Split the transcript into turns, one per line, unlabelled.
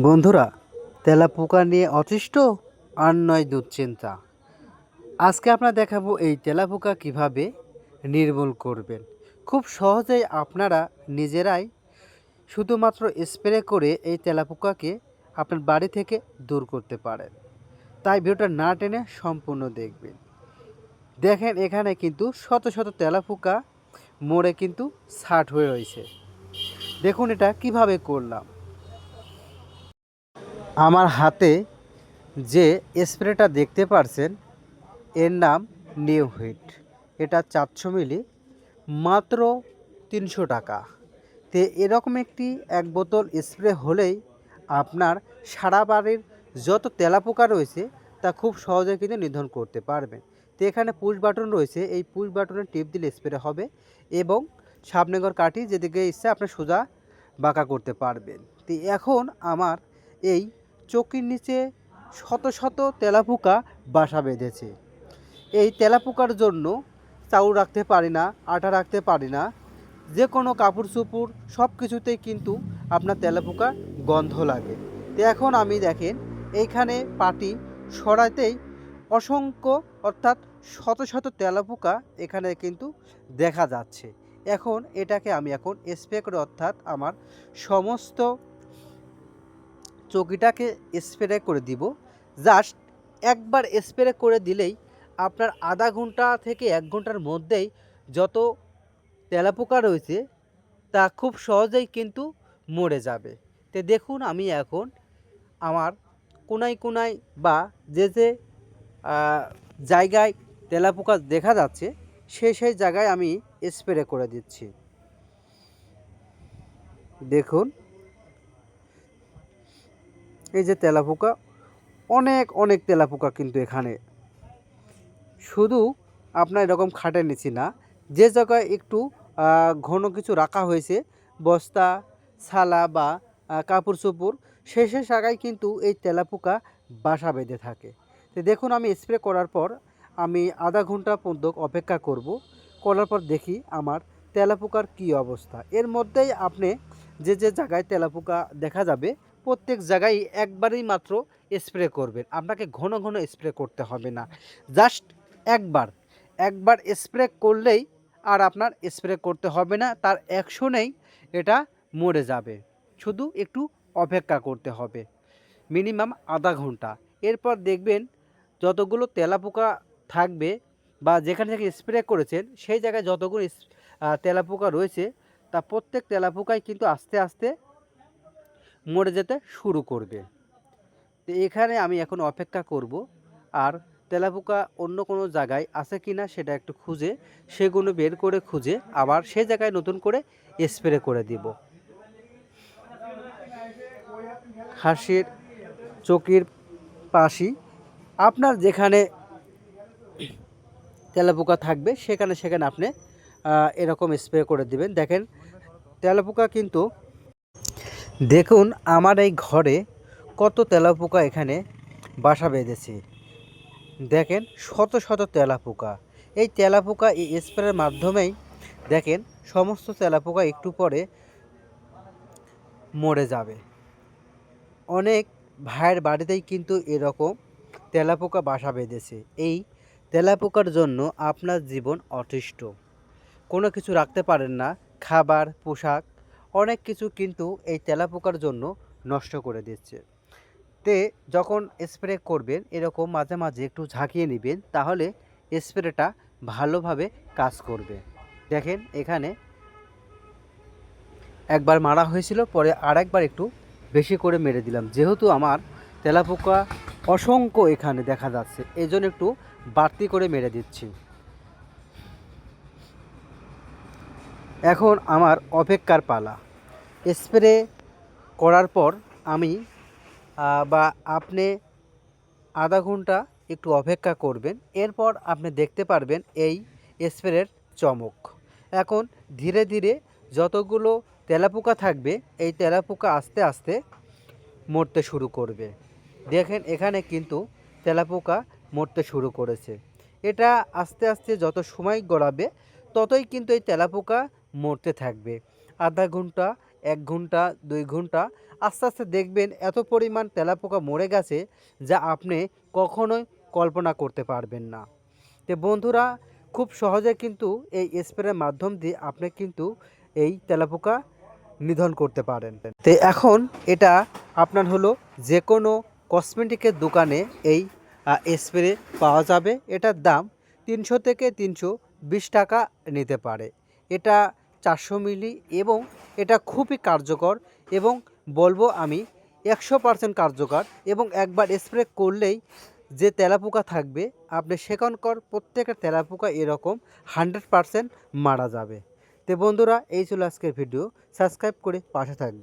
বন্ধুরা, তেলাপোকা নিয়ে অতিষ্ঠ আর নয় দুশ্চিন্তা। আজকে আপনারা দেখাবো এই তেলাপোকা কীভাবে নির্মূল করবেন। খুব সহজেই আপনারা নিজেরাই শুধুমাত্র স্প্রে করে এই তেলাপোকাকে আপনার বাড়ি থেকে দূর করতে পারেন। তাই ভিডিওটা না টেনে সম্পূর্ণ দেখবেন। দেখেন, এখানে কিন্তু শত শত তেলাপোকা মোড়ে কিন্তু ছাট হয়ে রয়েছে। দেখুন এটা কীভাবে করলাম। আমার হাতে যে স্প্রেটা দেখতে পারছেন, এর নাম নিউ হিট এটা চারশো মিলি, মাত্র তিনশো টাকা। তে এরকম একটি এক বোতল স্প্রে হলেই আপনার সারা বাড়ির যত তেলাপোকা রয়েছে, তা খুব সহজে কিন্তু নিধন করতে পারবেন। তো এখানে পুশ বাটন রয়েছে, এই পুশ বাটনের টিপ দিলে স্প্রে হবে এবং সামনেগর কাঠি যেদিকে ইচ্ছে আপনি সোজা বাঁকা করতে পারবেন। তো এখন আমার এই চোখের নিচে শত শত তেলাপোকা বাসা বেঁধেছে। এই তেলাপোকার জন্য চাউল রাখতে পারি না, আটা রাখতে পারি না। যে কোনো কাপড় চুপুর সব কিছুতেই কিন্তু আপনার তেলাপোকা গন্ধ লাগে। তো এখন আমি দেখেন, এইখানে পাটি সরাতেই অসংখ্য অর্থাৎ শত শত তেলাপোকা এখানে কিন্তু দেখা যাচ্ছে। এখন এটাকে আমি এখন স্প্রে করে অর্থাৎ আমার সমস্ত চকিটাকে স্প্রে করে দিব। জাস্ট একবার স্প্রে করে দিলেই আপনার আধা ঘণ্টা থেকে এক ঘণ্টার মধ্যেই যত তেলাপোকা রয়েছে, তা খুব সহজেই কিন্তু মরে যাবে। তো দেখুন আমি এখন আমার কোনায় কোনায় বা যে যে জায়গায় তেলাপোকা দেখা যাচ্ছে সেই সেই জায়গায় আমি স্প্রে করে দিচ্ছি। দেখুন। এই যে তেলাপোকা, অনেক অনেক তেলাপোকা কিন্তু এখানে। শুধু আপনার এরকম খাটে নিচ্ছি না, যে জায়গায় একটু ঘন কিছু রাখা হয়েছে, বস্তা ছালা বা কাপড় চোপড় সেই জায়গায় কিন্তু এই তেলাপোকা বাসা বেঁধে থাকে। তো দেখুন, আমি স্প্রে করার পর আমি আধা ঘণ্টা পর্যন্ত অপেক্ষা করব। করার পর দেখি আমার তেলাপোকার কী অবস্থা। এর মধ্যেই আপনি যে যে জায়গায় তেলাপোকা দেখা যাবে প্রত্যেক জায়গায় একবারই মাত্র স্প্রে করবেন। আপনাকে ঘন ঘন স্প্রে করতে হবে না। জাস্ট একবার একবার স্প্রে করলেই আর আপনার স্প্রে করতে হবে না, তার অ্যাকশনেই এটা মরে যাবে। শুধু একটু অপেক্ষা করতে হবে। মিনিমাম আধা ঘণ্টা। এরপর দেখবেন যতগুলো তেলাপোকা থাকবে বা যেখানে থেকে স্প্রে করেছেন, সেই জায়গায় যতগুলো তেলাপোকা রয়েছে, তা প্রত্যেক তেলাপোকাই কিন্তু আস্তে আস্তে মরে যেতে শুরু করবে। তো এখানে আমি এখন অপেক্ষা করব, আর তেলাপোকা অন্য কোনো জায়গায় আছে কি না সেটা একটু খুঁজে, সেগুলো বের করে খুঁজে আবার সেই জায়গায় নতুন করে স্প্রে করে দিব। হাসির চকির পাশি আপনার যেখানে তেলাপোকা থাকবে, সেখানে সেখানে আপনি এরকম স্প্রে করে দিবেন। দেখেন, তেলাপোকা কিন্তু দেখুন আমার এই ঘরে কত তেলাপোকা এখানে বাসা বেঁধেছে। দেখেন শত শত তেলাপোকা। এই তেলাপোকা এই স্প্রের মাধ্যমেই দেখেন সমস্ত তেলাপোকা একটু পরে মরে যাবে। অনেক ভাইয়ের বাড়িতেই কিন্তু এরকম তেলাপোকা বাসা বেঁধেছে। এই তেলাপোকার জন্য আপনার জীবন অতিষ্ঠ। কোনো কিছু রাখতে পারেন না, খাবার, পোশাক অনেক কিছু কিন্তু এই তেলাপোকার জন্য নষ্ট করে দিচ্ছে। তে যখন স্প্রে করবেন, এরকম মাঝে মাঝে একটু ঝাঁকিয়ে নেবেন, তাহলে স্প্রেটা ভালোভাবে কাজ করবে। দেখেন এখানে একবার মারা হয়েছিল, পরে আরেকবার একটু বেশি করে মেরে দিলাম। যেহেতু আমার তেলাপোকা অসংখ্য এখানে দেখা যাচ্ছে এই একটু বাড়তি করে মেরে দিচ্ছি। এখন আমার অপেক্ষার পালা। স্প্রে করার পর আমি বা আপনি আধা ঘণ্টা একটু অপেক্ষা করবেন, এরপর আপনি দেখতে পারবেন এই স্প্রের চমক। এখন ধীরে ধীরে যতগুলো তেলাপোকা থাকবে, এই তেলাপোকা আস্তে আস্তে মরতে শুরু করবে। দেখেন এখানে কিন্তু তেলাপোকা মরতে শুরু করেছে। এটা আস্তে আস্তে যত সময় গড়াবে, ততই কিন্তু এই তেলাপোকা মরতে থাকবে। আধা ঘণ্টা, এক ঘণ্টা, দুই ঘণ্টা, আস্তে আস্তে দেখবেন এত পরিমাণ তেলাপোকা মরে গেছে যা আপনি কখনোই কল্পনা করতে পারবেন না। তো বন্ধুরা, খুব সহজে কিন্তু এই স্প্রের মাধ্যম দিয়ে আপনি কিন্তু এই তেলাপোকা নিধন করতে পারেন। তো এখন এটা আপনার হলো যে কোনো কসমেটিকের দোকানে এই স্প্রে পাওয়া যাবে। এটার দাম তিনশো থেকে তিনশো বিশ টাকা নিতে পারে। এটা চারশো মিলি এবং এটা খুবই কার্যকর এবং বলব আমি একশো পার্সেন্ট কার্যকর এবং একবার স্প্রে করলেই যে তেলাপোকা থাকবে, আপনি সেখানকার প্রত্যেকের তেলাপোকা এরকম হান্ড্রেড পার্সেন্ট মারা যাবে। তো বন্ধুরা, এই ছিল আজকের ভিডিও। সাবস্ক্রাইব করে পাশে থাকবে।